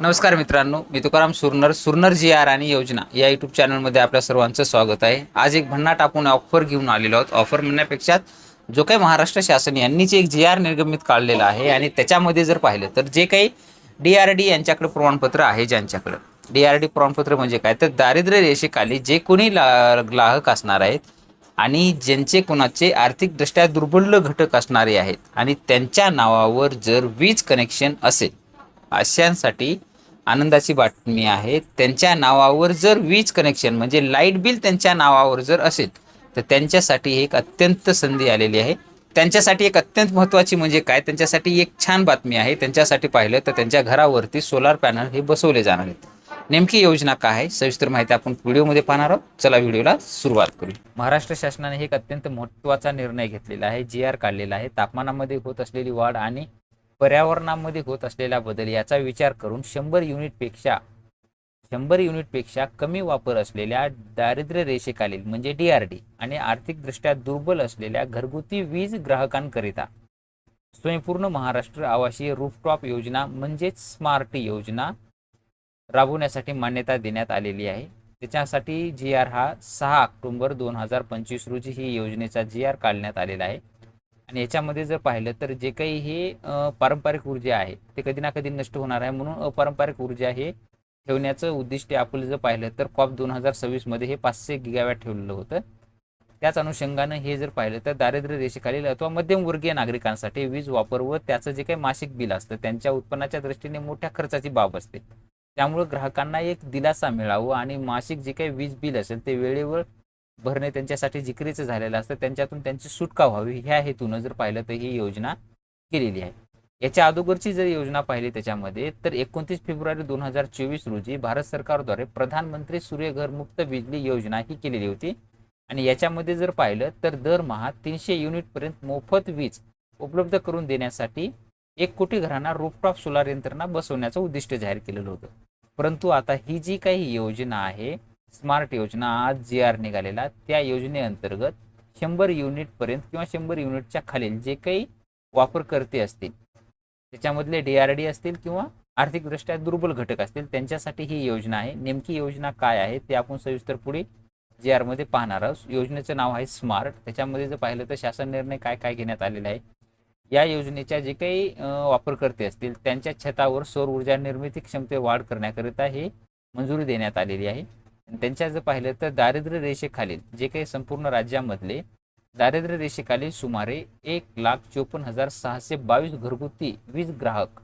नमस्कार मित्रांनो मी तुकाराम सुरनर सुरनर जी आर आणि योजना या यूट्यूब चॅनलमध्ये आपल्या सर्वांचं स्वागत आहे. आज एक भन्नाट आपण ऑफर घेऊन आलेलो आहोत. ऑफर म्हणण्यापेक्षा जो काही महाराष्ट्र शासन यांनीच एक जी आर निर्गमित काढलेला आहे आणि त्याच्यामध्ये जर पाहिलं तर जे काही डी आर डी यांच्याकडे प्रमाणपत्र आहे ज्यांच्याकडं. डी आर डी प्रमाणपत्र म्हणजे काय? तर दारिद्र्य रेषेखाली जे कोणी ला ग्राहक असणार आहेत आणि ज्यांचे कोणाचे आर्थिकदृष्ट्या दुर्बल घटक असणारे आहेत आणि त्यांच्या नावावर जर वीज कनेक्शन असेल अशांसाठी आनंदाची बातमी आहे. त्यांच्या नावावर जर वीज कनेक्शन म्हणजे लाइट बिल त्यांच्या नावावर जर असेल तर त्यांच्यासाठी एक अत्यंत संधी आलेली आहे. त्यांच्यासाठी एक अत्यंत महत्त्वाची म्हणजे काय? त्यांच्यासाठी एक छान बातमी आहे. त्यांच्यासाठी पाहिलं तर त्यांच्या घरावरती सोलार पॅनल हे बसवले जाणार आहेत. नेमकी योजना काय आहे? सविस्तर माहिती आपण व्हिडिओमध्ये पाहणार आहोत. चला व्हिडिओला सुरुवात करू महाराष्ट्र शासनाने एक अत्यंत महत्त्वाचा निर्णय घेतलेला आहे. जी आर काढलेला आहे. तापमानामध्ये होत असलेली वाढ आणि पर्यावरणामध्ये होत असलेला बदल याचा विचार करून शंभर युनिटपेक्षा शंभर युनिटपेक्षा कमी वापर असलेल्या दारिद्र्य रेषेखालील म्हणजे डी आर डी आणि आर्थिकदृष्ट्या दुर्बल असलेल्या घरगुती वीज ग्राहकांकरिता स्वयंपूर्ण महाराष्ट्र आवासीय रूफटॉप योजना म्हणजेच स्मार्ट योजना राबवण्यासाठी मान्यता देण्यात आलेली आहे. त्याच्यासाठी जी आर हा सहा ऑक्टोंबर दोन हजार पंचवीस रोजी ही योजनेचा जी आर काढण्यात आलेला आहे. आणि याच्यामध्ये जर पाहिलं तर जे काही हे पारंपरिक ऊर्जा आहे ते कधी ना कधी नष्ट होणार आहे म्हणून अपारंपरिक ऊर्जा हे ठेवण्याचं उद्दिष्ट आपलं जर पाहिलं तर कॉप दोन हजार सव्वीसमध्ये हे पाचशे गिगावॅट ठेवलेलं होतं. त्याच अनुषंगानं हे जर पाहिलं तर दारिद्र्य रेषेखालील अथवा मध्यमवर्गीय नागरिकांसाठी वीज वापर व त्याचं जे काही मासिक बिल असतं त्यांच्या उत्पन्नाच्या दृष्टीने मोठ्या खर्चाची बाब असते. त्यामुळे ग्राहकांना एक दिलासा मिळावा आणि मासिक जे काही वीज बिल असेल ते वेळेवर भरणे त्यांच्यासाठी जिकरीचं झालेलं असतं. त्यांच्यातून त्यांची सुटका व्हावी. ह्या हेतूनं जर पाहिलं तर ही योजना केलेली आहे. याच्या अगोदरची जर योजना पाहिली त्याच्यामध्ये तर एकोणतीस फेब्रुवारी दोन हजार चोवीस रोजी भारत सरकारद्वारे प्रधानमंत्री सूर्यघर मुक्त बिजली योजना ही केलेली होती. आणि याच्यामध्ये जर पाहिलं तर दरमहा तीनशे युनिटपर्यंत मोफत वीज उपलब्ध करून देण्यासाठी एक कोटी घरांना रूपटॉप सोलार यंत्रणा बसवण्याचं उद्दिष्ट जाहीर केलेलं होतं. परंतु आता ही जी काही योजना आहे स्मार्ट योजना आज जी आर निघालेला त्या योजनेअंतर्गत शंभर युनिटपर्यंत किंवा शंभर युनिटच्या खालील जे काही वापरकर्ते असतील त्याच्यामधले डी आर डी असतील किंवा आर्थिकदृष्ट्या दुर्बल घटक असतील त्यांच्यासाठी ही योजना आहे. नेमकी योजना काय आहे ते आपण सविस्तर पुढे जी आरमध्ये पाहणार आहोत. योजनेचं नाव आहे स्मार्ट. त्याच्यामध्ये जर पाहिलं तर शासन निर्णय काय काय घेण्यात आलेला आहे. या योजनेच्या जे काही वापरकर्ते असतील त्यांच्या छतावर सौर ऊर्जा निर्मिती क्षमते वाढ करण्याकरिता हे मंजुरी देण्यात आलेली आहे. त्यांच्या जर पाहिलं तर दारिद्र्य रेषेखालील जे काही संपूर्ण राज्यामधले दारिद्र्य रेषेखालील सुमारे एक लाख चोपन्न हजार सहाशे बावीस घरगुती वीज ग्राहक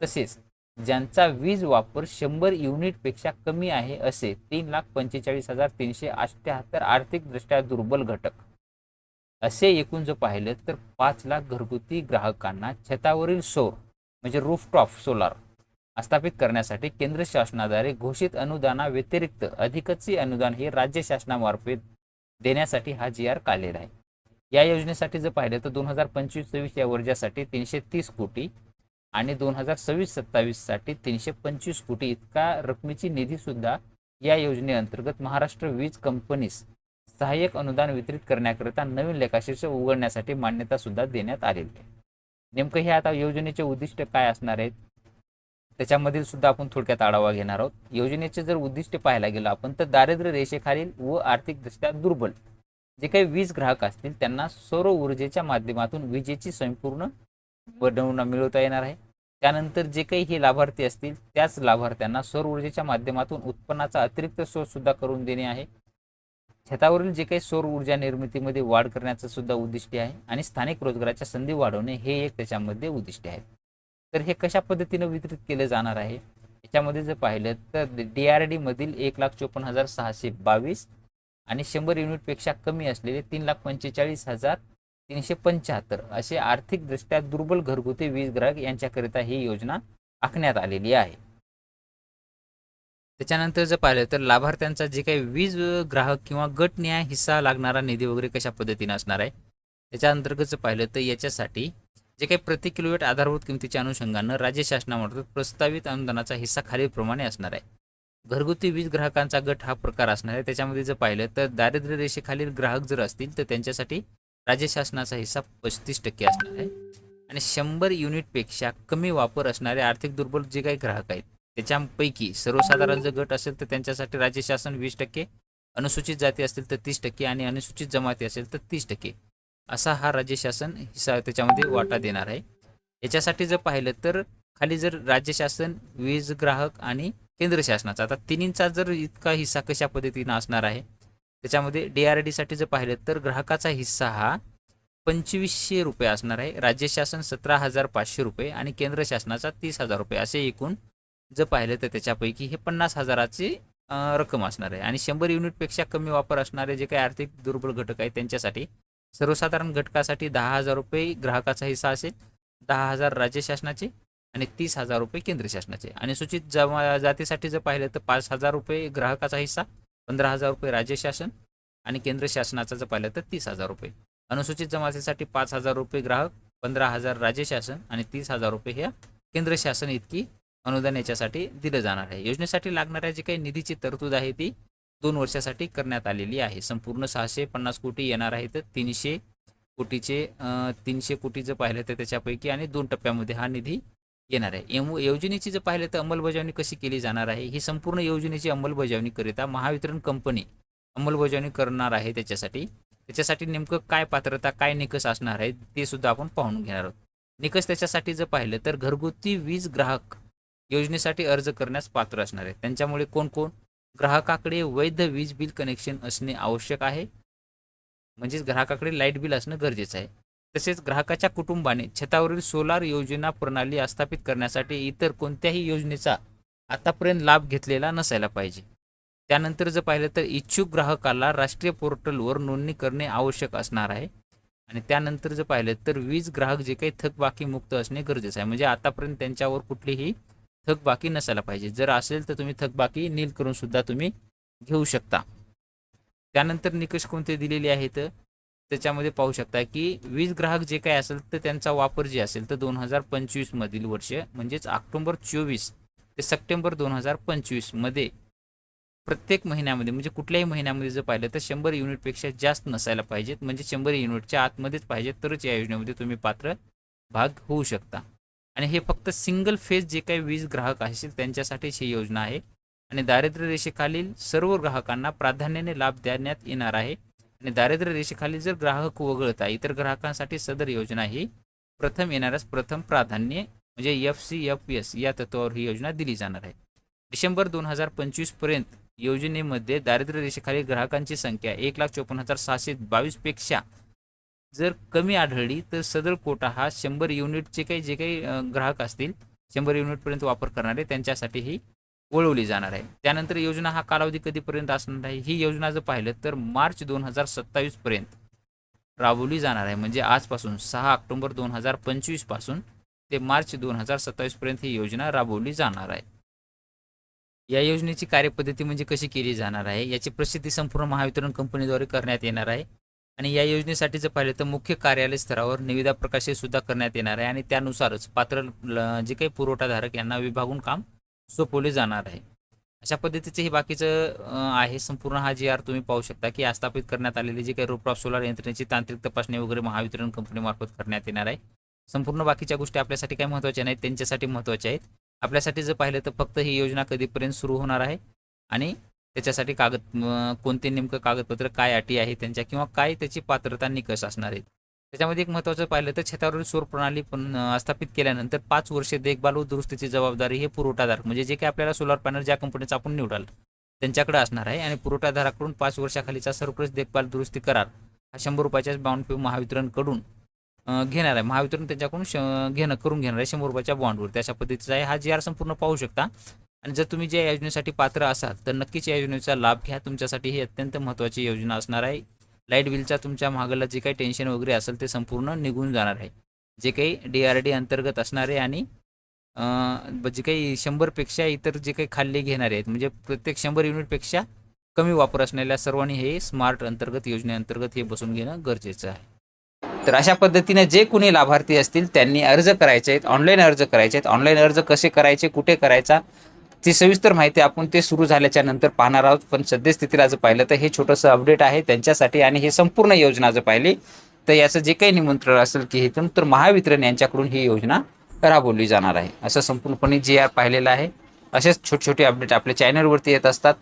तसेच ज्यांचा वीज वापर शंभर युनिटपेक्षा कमी आहे असे तीन लाख पंचेचाळीस हजार तीनशे अठ्ठ्याहत्तर आर्थिकदृष्ट्या दुर्बल घटक. असे एकूण जर पाहिलं तर पाच लाख घरगुती ग्राहकांना छतावरील सौर म्हणजे रूफटॉप सोलार स्थापित करण्यासाठी केंद्र शासनाद्वारे घोषित अनुदाना व्यतिरिक्त अधिकचे अनुदान हे राज्य शासनामार्फत देण्यासाठी हा जी आर काढलेला आहे. या योजनेसाठी जर पाहिलं तर दोन हजार पंचवीस सव्वीस या वर्षासाठी तीनशे तीस कोटी आणि दोन हजार सव्वीस सत्तावीससाठी तीनशे पंचवीस कोटी इतका रकमेची निधीसुद्धा या योजनेअंतर्गत महाराष्ट्र वीज कंपनीस सहाय्यक अनुदान वितरित करण्याकरिता नवीन लेखाशीर्ष उघडण्यासाठी मान्यता सुद्धा देण्यात आलेली आहे. नेमकं हे आता योजनेचे उद्दिष्ट काय असणार आहेत? त्याच्यामधील सुद्धा आपण थोडक्यात आढावा घेणार आहोत. योजनेचे जर उद्दिष्ट पाहायला गेलो आपण तर दारिद्र्य रेषेखालील व आर्थिकदृष्ट्या दुर्बल. जे काही वीज ग्राहक असतील त्यांना सौर ऊर्जेच्या माध्यमातून विजेची संपूर्ण बनवणं मिळवता येणार आहे. त्यानंतर जे काही हे लाभार्थी असतील त्याच लाभार्थ्यांना सौर ऊर्जेच्या माध्यमातून उत्पन्नाचा अतिरिक्त स्रोत सुद्धा करून देणे आहे. छतावरील जे काही सौर ऊर्जा निर्मितीमध्ये वाढ करण्याचं सुद्धा उद्दिष्ट आहे आणि स्थानिक रोजगाराच्या संधी वाढवणे हे एक त्याच्यामध्ये उद्दिष्ट आहे. तर हे कशा पद्धतीनं वितरित केलं जाणार आहे? याच्यामध्ये जर पाहिलं तर डी आर डी मधील एक लाख चोपन्न हजार सहाशे बावीस आणि शंभर युनिटपेक्षा कमी असलेले तीन लाख पंचेचाळीस हजार तीनशे पंच्याहत्तर असे आर्थिकदृष्ट्या दुर्बल घरगुती वीज ग्राहक यांच्याकरिता ही योजना आखण्यात आलेली आहे. त्याच्यानंतर जर पाहिलं तर लाभार्थ्यांचा जे काही वीज ग्राहक किंवा गटन्याय हिस्सा लागणारा निधी वगैरे कशा पद्धतीने असणार आहे? त्याच्या अंतर्गत जर पाहिलं तर याच्यासाठी जे काही प्रति किलोवॅट आधारभूत किमतीच्या अनुषंगानं राज्य शासनामार्फत प्रस्तावित अनुदानाचा हिस्सा खालीलप्रमाणे असणार आहे. घरगुती वीज ग्राहकांचा गट हा प्रकार असणार आहे. त्याच्यामध्ये जर पाहिलं तर दारिद्र्य रेषेखालील ग्राहक जर असतील तर त्यांच्यासाठी राज्य शासनाचा हिस्सा पस्तीस टक्के असणार आहे. आणि शंभर युनिटपेक्षा कमी वापर असणारे आर्थिक दुर्बल जे काही ग्राहक आहेत त्याच्यापैकी सर्वसाधारण जर गट असेल तर त्यांच्यासाठी राज्य शासन वीस टक्के अनुसूचित जाती असतील तर तीस टक्के आणि अनुसूचित जमाती असेल तर तीस टक्के. असा हा राज्य शासन हिस्सा त्याच्यामध्ये वाटा देणार आहे. याच्यासाठी जर पाहिलं तर खाली जर राज्य शासन वीज ग्राहक आणि केंद्र शासनाचा आता तिन्हींचा जर इतका हिस्सा कशा पद्धतीनं असणार आहे? त्याच्यामध्ये डी आरसाठी जर पाहिलं तर ग्राहकाचा हिस्सा हा पंचवीसशे रुपये असणार आहे राज्य शासन सतरा हजार पाचशे रुपये आणि केंद्र शासनाचा तीस हजार रुपये असे एकूण जर पाहिलं तर त्याच्यापैकी हे पन्नास हजाराची रक्कम असणार आहे. आणि शंभर युनिटपेक्षा कमी वापर असणारे जे काही आर्थिक दुर्बल घटक आहेत त्यांच्यासाठी सर्वसाधारण घटकासाठी दहा हजार रुपये ग्राहकाचा हिस्सा असेल दहा हजार राज्य शासनाचे आणि तीस हजार रुपये केंद्र शासनाचे. अनुसूचित जमा जातीसाठी जर पाहिलं तर पाच हजार रुपये ग्राहकाचा हिस्सा पंधरा हजार रुपये राज्य शासन आणि केंद्र शासनाचा जर पाहिलं तर तीस हजार रुपये. अनुसूचित जमातीसाठी पाच हजार रुपये ग्राहक पंधरा हजार राज्य शासन आणि तीस हजार रुपये ह्या केंद्र शासन इतकी अनुदान याच्यासाठी दिलं जाणार आहे. योजनेसाठी लागणाऱ्या जी काही निधीची तरतूद आहे ती दोन वर्षासाठी करण्यात आलेली आहे. संपूर्ण सहाशे पन्नास कोटी येणार आहे तर तीनशे कोटीचे तीनशे कोटी जर पाहिलं तर त्याच्यापैकी आणि दोन टप्प्यामध्ये हा निधी येणार आहे. एम योजनेची जर पाहिलं तर अंमलबजावणी कशी केली जाणार आहे? ही संपूर्ण योजनेची अंमलबजावणीकरिता महावितरण कंपनी अंमलबजावणी करणार आहे त्याच्यासाठी. त्याच्यासाठी नेमकं काय पात्रता काय निकष असणार आहे ते सुद्धा आपण पाहून घेणार आहोत. निकष त्याच्यासाठी जर पाहिलं तर घरगुती वीज ग्राहक योजनेसाठी अर्ज करण्यास पात्र असणार आहे त्यांच्यामुळे कोण कोण ग्राहकाकडे वैध वीज बिल कनेक्शन असणे आवश्यक आहे. म्हणजेच ग्राहकाकडे लाइट बिल असणं गरजेचं आहे. तसेच ग्राहकाच्या कुटुंबाने छतावरील सोलार योजना प्रणाली स्थापित करण्यासाठी इतर कोणत्याही योजनेचा आतापर्यंत लाभ घेतलेला नसायला पाहिजे. त्यानंतर जर पाहिलं तर इच्छुक ग्राहकाला राष्ट्रीय पोर्टलवर नोंदणी करणे आवश्यक असणार आहे. आणि त्यानंतर जर पाहिलं तर वीज ग्राहक जे काही थकबाकी मुक्त असणे गरजेचं आहे. म्हणजे आतापर्यंत त्यांच्यावर कुठलीही थकबाकी नसायला पाहिजे. जर असेल तर तुम्ही थकबाकी नील करून सुद्धा तुम्ही घेऊ शकता. त्यानंतर निकष कोणते दिलेले आहेत? त्याच्यामध्ये पाहू शकता की वीज ग्राहक जे काही असेल तर त्यांचा वापर जे असेल तर दोन हजार पंचवीसमधील वर्ष म्हणजेच ऑक्टोंबर चोवीस ते सप्टेंबर दोन हजार पंचवीसमध्ये प्रत्येक महिन्यामध्ये म्हणजे कुठल्याही महिन्यामध्ये जर पाहिलं तर शंभर युनिटपेक्षा जास्त नसायला पाहिजेत. म्हणजे शंभर युनिटच्या आतमध्येच पाहिजेत तरच या योजनेमध्ये तुम्ही पात्र भाग होऊ शकता. आणि हे फक्त सिंगल फेज जे काही वीज ग्राहक असतील त्यांच्यासाठीच ही योजना आहे. आणि दारिद्र्य रेषेखालील सर्व ग्राहकांना प्राधान्याने लाभ देण्यात येणार आहे. आणि दारिद्र्य रेषेखाली जर ग्राहक वगळता इतर ग्राहकांसाठी सदर योजना ही प्रथम येणाऱ्यास प्रथम प्राधान्य म्हणजे एफ सी एफ एस या तत्वावर ही योजना दिली जाणार आहे. डिसेंबर दोन हजार पंचवीसपर्यंत योजनेमध्ये दारिद्र्य रेषेखालील ग्राहकांची संख्या एक लाख चोपन्न हजार सहाशे बावीसपेक्षा जर कमी आढळली तर सदर कोटा हा शंभर युनिटचे काही जे काही ग्राहक असतील शंभर युनिटपर्यंत वापर करणारे त्यांच्यासाठी ही वळवली जाणार आहे. त्यानंतर योजना हा कालावधी कधीपर्यंत असणार आहे? ही योजना जर पाहिलं तर मार्च दोन हजार सत्तावीसपर्यंत राबवली जाणार आहे. म्हणजे आजपासून सहा ऑक्टोबर दोन हजार पंचवीसपासून ते मार्च दोन हजार सत्तावीसपर्यंत ही योजना राबवली जाणार आहे. या योजनेची कार्यपद्धती म्हणजे कशी केली जाणार आहे? याची प्रसिद्धी संपूर्ण महावितरण कंपनीद्वारे करण्यात येणार आहे. आणि या योजनेसाठी जर पाहिलं तर मुख्य कार्यालय स्तरावर निविदा प्रकाशित सुद्धा करण्यात येणार आहे आणि त्यानुसारच पात्र ल- जे काही पुरवठाधारक यांना विभागून काम सोपवले जाणार आहे. अशा पद्धतीचे हे बाकीचं आहे. संपूर्ण हा जी आर तुम्ही पाहू शकता की आस्थापित करण्यात आलेली जी काही रोपटॉप सोलार यंत्रणेची तांत्रिक तपासणी वगैरे महावितरण कंपनीमार्फत करण्यात येणार आहे. संपूर्ण बाकीच्या गोष्टी आपल्यासाठी काही महत्त्वाच्या नाहीत त्यांच्यासाठी महत्त्वाच्या आहेत. आपल्यासाठी जर पाहिलं तर फक्त ही योजना कधीपर्यंत सुरू होणार आहे आणि त्याच्यासाठी कागद कोणते नेमकं कागदपत्र काय अटी आहे त्यांच्या किंवा काय त्याची पात्रता निकष असणार आहेत? त्याच्यामध्ये एक महत्त्वाचं पाहिलं तर छतावरील सौर प्रणाली पण स्थापित केल्यानंतर पाच वर्षे देखभाल व दुरुस्तीची जबाबदारी हे पुरवठादार म्हणजे जे काही आपल्याला सोलार पॅनल ज्या कंपनीचा आपण निवडाल त्यांच्याकडे असणार आहे. आणि पुरवठादाराकडून पाच वर्षाखालीचा सर्वप्रस देखभाल दुरुस्ती करार हा शंभर रुपयाच्या बाउंड पे महावितरणकडून घेणार आहे. महावितरण त्यांच्याकडून श घेणं करून घेणार आहे शंभर रुपयाच्या बॉन्डवर त्याच्या पद्धतीचा आहे. हा जी आर संपूर्ण पाहू शकता. आणि जर तुम्ही ज्या योजनेसाठी पात्र असाल तर नक्कीच या योजनेचा लाभ घ्या. तुमच्यासाठी ही अत्यंत महत्त्वाची योजना असणार आहे. लाइट बिलचा तुमच्या महागाला जे काही टेन्शन वगैरे असेल ते संपूर्ण निघून जाणार आहे. जे काही डी आर डी अंतर्गत असणारे आणि जे काही शंभरपेक्षा इतर जे काही खाल्ले घेणारे आहेत म्हणजे प्रत्येक शंभर युनिटपेक्षा कमी वापर असणाऱ्या सर्वांनी हे स्मार्ट अंतर्गत योजनेअंतर्गत हे बसून घेणं गरजेचं आहे. तर अशा पद्धतीने जे कुणी लाभार्थी असतील त्यांनी अर्ज करायचे आहेत. ऑनलाईन अर्ज करायचे आहेत. ऑनलाईन अर्ज कसे करायचे कुठे करायचा ती सविस्तर माहिती आपण ते सुरू झाल्याच्यानंतर पाहणार आहोत. पण सद्यस्थितीला जर पाहिलं तर हे छोटंसं अपडेट आहे त्यांच्यासाठी आणि हे संपूर्ण योजना जर पाहिली तर याचं जे काही निमंत्रण असेल की हेतून तर महावितरण यांच्याकडून ही योजना राबवली जाणार आहे. असं संपूर्णपणे जे आर पाहिलेलं आहे असेच छोटे छोटे अपडेट आपल्या चॅनलवरती येत असतात.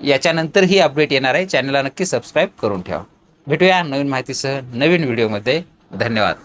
याच्यानंतरही अपडेट येणार आहे. चॅनलला नक्की सबस्क्राईब करून ठेवा. भेटूया नवीन माहितीसह नवीन व्हिडिओमध्ये. धन्यवाद.